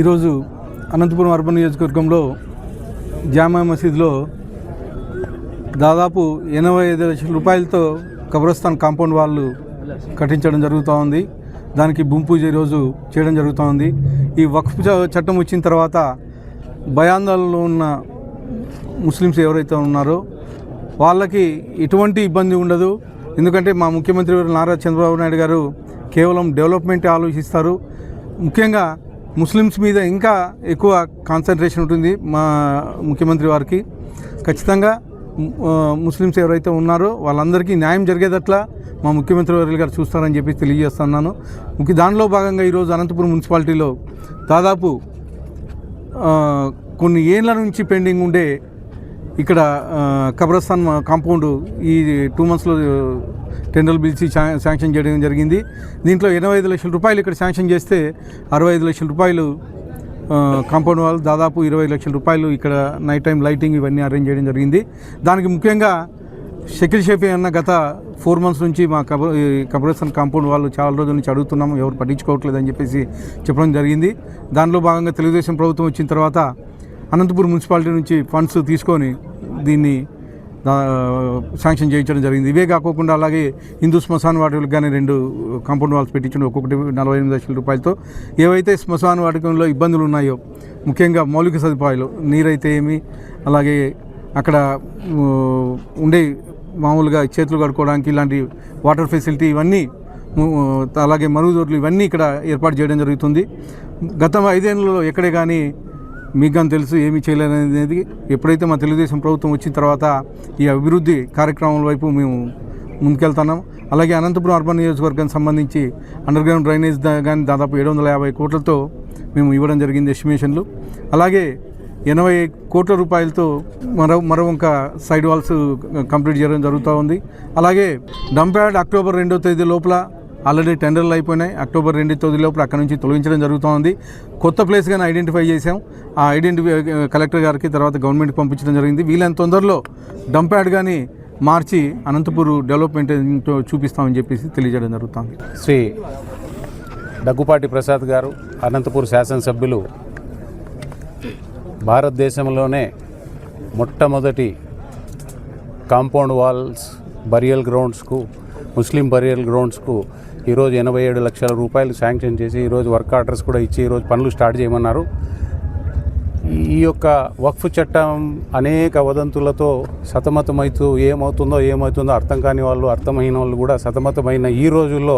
ఈరోజు అనంతపురం అర్బన్ నియోజకవర్గంలో జామా మసీద్లో దాదాపు ఎనభై ఐదు లక్షల రూపాయలతో కబ్రస్థాన్ కాంపౌండ్ వాళ్ళు కట్టించడం జరుగుతూ ఉంది. దానికి భూమి పూజ ఈరోజు చేయడం జరుగుతూ ఉంది. ఈ వక్ఫ్ చట్టం వచ్చిన తర్వాత భయాందోళనలో ఉన్న ముస్లిమ్స్ ఎవరైతే ఉన్నారో వాళ్ళకి ఎటువంటి ఇబ్బంది ఉండదు. ఎందుకంటే మా ముఖ్యమంత్రి నారా చంద్రబాబు నాయుడు గారు కేవలం డెవలప్మెంట్ ఆలోచిస్తారు. ముఖ్యంగా ముస్లిమ్స్ మీద ఇంకా ఎక్కువ కాన్సన్ట్రేషన్ ఉంటుంది మా ముఖ్యమంత్రి వారికి. ఖచ్చితంగా ముస్లిమ్స్ ఎవరైతే ఉన్నారో వాళ్ళందరికీ న్యాయం జరిగేటట్లా మా ముఖ్యమంత్రి వర్యులు గారు చూస్తారని చెప్పి తెలియజేస్తున్నాను. ముఖ్య దానిలో భాగంగా ఈరోజు అనంతపురం మున్సిపాలిటీలో దాదాపు కొన్ని ఏళ్ళ నుంచి పెండింగ్ ఉండే ఇక్కడ కబ్రస్తాన్ కబ్రస్థాన్ కాంపౌండ్ ఈ టూ మంత్స్లో టెండర్లు పిలిచి శాంక్షన్ చేయడం జరిగింది. దీంట్లో ఎనభై ఐదు లక్షల రూపాయలు ఇక్కడ శాంక్షన్ చేస్తే అరవై ఐదు లక్షల రూపాయలు కాంపౌండ్ వాళ్ళు దాదాపు ఇరవై లక్షల రూపాయలు ఇక్కడ నైట్ టైం లైటింగ్ ఇవన్నీ అరేంజ్ చేయడం జరిగింది. దానికి ముఖ్యంగా షకిల్ షేఫీ అన్న గత ఫోర్ మంత్స్ నుంచి మా కబ కబరస్థాన్ కాంపౌండ్ వాళ్ళు చాలా రోజుల నుంచి అడుగుతున్నాము ఎవరు పట్టించుకోవట్లేదు అని చెప్పేసి చెప్పడం జరిగింది. దానిలో భాగంగా తెలుగుదేశం ప్రభుత్వం వచ్చిన తర్వాత అనంతపురం మున్సిపాలిటీ నుంచి ఫండ్స్ తీసుకొని దీన్ని శాంక్షన్ చేయించడం జరిగింది. ఇవే కాకోకుండా అలాగే హిందూ శ్మశాన వాటికలకు కానీ రెండు కాంపౌండ్ వాల్స్ పెట్టించడం ఒక్కొక్కటి నలభై ఎనిమిది లక్షల రూపాయలతో. ఏవైతే శ్మశాన వాటికంలో ఇబ్బందులు ఉన్నాయో ముఖ్యంగా మౌలిక సదుపాయాలు నీరైతే ఏమి అలాగే అక్కడ ఉండే మామూలుగా చేతులు కడుక్కోవడానికి ఇలాంటి వాటర్ ఫెసిలిటీ ఇవన్నీ అలాగే మరుగుదొడ్లు ఇవన్నీ ఇక్కడ ఏర్పాటు చేయడం జరుగుతుంది. గత ఐదేళ్ళలో ఎక్కడే కానీ మీకు కానీ తెలుసు ఏమీ చేయలేదనేది ఎప్పుడైతే మా తెలుగుదేశం ప్రభుత్వం వచ్చిన తర్వాత ఈ అభివృద్ధి కార్యక్రమాల వైపు మేము ముందుకెళ్తున్నాం. అలాగే అనంతపురం అర్బన్ నియోజకవర్గానికి సంబంధించి అండర్ గ్రౌండ్ డ్రైనేజ్ కానీ దాదాపు ఏడు వందల యాభై కోట్లతో మేము ఇవ్వడం జరిగింది ఎస్టిమేషన్లు. అలాగే ఎనభై కోట్ల రూపాయలతో మరో మరో ఒక సైడ్ వాల్స్ కంప్లీట్ చేయడం జరుగుతూ ఉంది. అలాగే డంప్యాడ్ అక్టోబర్ రెండో తేదీ లోపల ఆల్రెడీ టెండర్లు అయిపోయినాయి. అక్టోబర్ రెండు తొమ్మిది లోపల అక్కడ నుంచి తొలగించడం జరుగుతోంది. కొత్త ప్లేస్ కానీ ఐడెంటిఫై చేసాం ఆ ఐడెంటిఫై కలెక్టర్ గారికి తర్వాత గవర్నమెంట్కి పంపించడం జరిగింది. వీలైన తొందరలో డంప్యాడ్ కానీ మార్చి అనంతపూర్ డెవలప్మెంట్ చూపిస్తామని చెప్పేసి తెలియజేయడం జరుగుతుంది. శ్రీ దగ్గుపాటి ప్రసాద్ గారు అనంతపూర్ శాసనసభ్యులు భారతదేశంలోనే మొట్టమొదటి కాంపౌండ్ వాల్స్ బరియల్ గ్రౌండ్స్కు ముస్లిం బరియల్ గ్రౌండ్స్కు ఈరోజు ఎనభై ఏడు లక్షల రూపాయలు శాంక్షన్ చేసి ఈరోజు వర్క్ ఆర్డర్స్ కూడా ఇచ్చి ఈరోజు పనులు స్టార్ట్ చేయమన్నారు. ఈ యొక్క వక్ఫ్ చట్టం అనేక వదంతులతో సతమతమవుతూ ఏమవుతుందో ఏమవుతుందో అర్థం కాని వాళ్ళు అర్థమైన వాళ్ళు కూడా సతమతమైన ఈ రోజుల్లో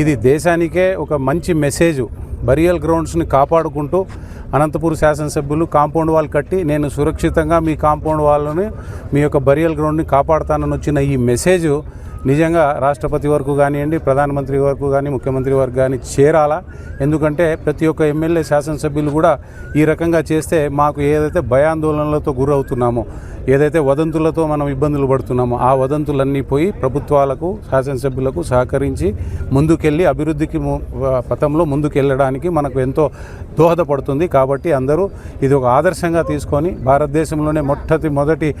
ఇది దేశానికే ఒక మంచి మెసేజ్. బరియల్ గ్రౌండ్స్ని కాపాడుకుంటూ అనంతపూర్ శాసనసభ్యులు కాంపౌండ్ వాల్ కట్టి నేను సురక్షితంగా మీ కాంపౌండ్ వాళ్ళని మీ యొక్క బరియల్ గ్రౌండ్ని కాపాడుతానని వచ్చిన ఈ మెసేజ్ నిజంగా రాష్ట్రపతి వరకు కానివ్వండి ప్రధానమంత్రి వరకు కానీ ముఖ్యమంత్రి వరకు కానీ చేరాలా? ఎందుకంటే ప్రతి ఒక్క ఎమ్మెల్యే శాసనసభ్యులు కూడా ఈ రకంగా చేస్తే మాకు ఏదైతే భయాందోళనలతో గురవుతున్నామో ఏదైతే వదంతులతో మనం ఇబ్బందులు పడుతున్నామో ఆ వదంతులన్నీ పోయి ప్రభుత్వాలకు శాసనసభ్యులకు సహకరించి ముందుకెళ్ళి అభివృద్ధికి పథంలో ముందుకెళ్ళడానికి మనకు ఎంతో దోహదపడుతుంది. కాబట్టి అందరూ ఇది ఒక ఆదర్శంగా తీసుకొని భారతదేశంలోనే మొట్టటి మొదటి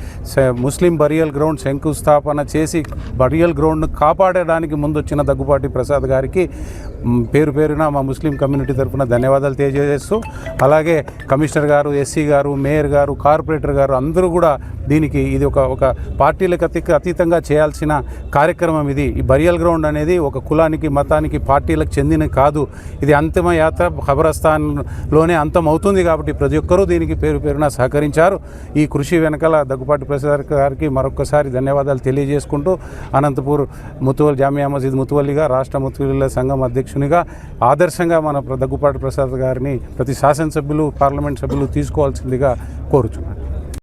ముస్లిం బరియల్ గ్రౌండ్ శంకుస్థాపన చేసి బరియల్ గ్రౌండ్ను కాపాడడానికి ముందొచ్చిన దగ్గుపాటి ప్రసాద్ గారికి పేరు పేరున మా ముస్లిం కమ్యూనిటీ తరఫున ధన్యవాదాలు తెలియజేస్తూ అలాగే కమిషనర్ గారు ఎస్సీ గారు మేయర్ గారు కార్పొరేటర్ గారు అందరూ కూడా దీనికి ఇది ఒక ఒక పార్టీలకు అతి అతీతంగా చేయాల్సిన కార్యక్రమం ఇది. ఈ బరియల్ గ్రౌండ్ అనేది ఒక కులానికి మతానికి పార్టీలకు చెందిన కాదు. ఇది అంతిమ యాత్ర ఖబరస్థాన్లోనే అంతం అవుతుంది కాబట్టి ప్రతి ఒక్కరూ దీనికి పేరు పేరున సహకరించారు. ఈ కృషి వెనకాల దగ్గుపాటి ప్రసాద్ గారికి మరొకసారి ధన్యవాదాలు తెలియజేసుకుంటూ అనంతపూర్ ముతువల్ జామియా మసీద్ ముతువల్లిగా రాష్ట్ర ముతువల్లిల సంఘం అధ్యక్షునిగా ఆదర్శంగా మన దగ్గుపాటి ప్రసాద్ గారిని ప్రతి శాసనసభ్యులు పార్లమెంట్ సభ్యులు తీసుకోవాల్సిందిగా కోరుచున్నాను.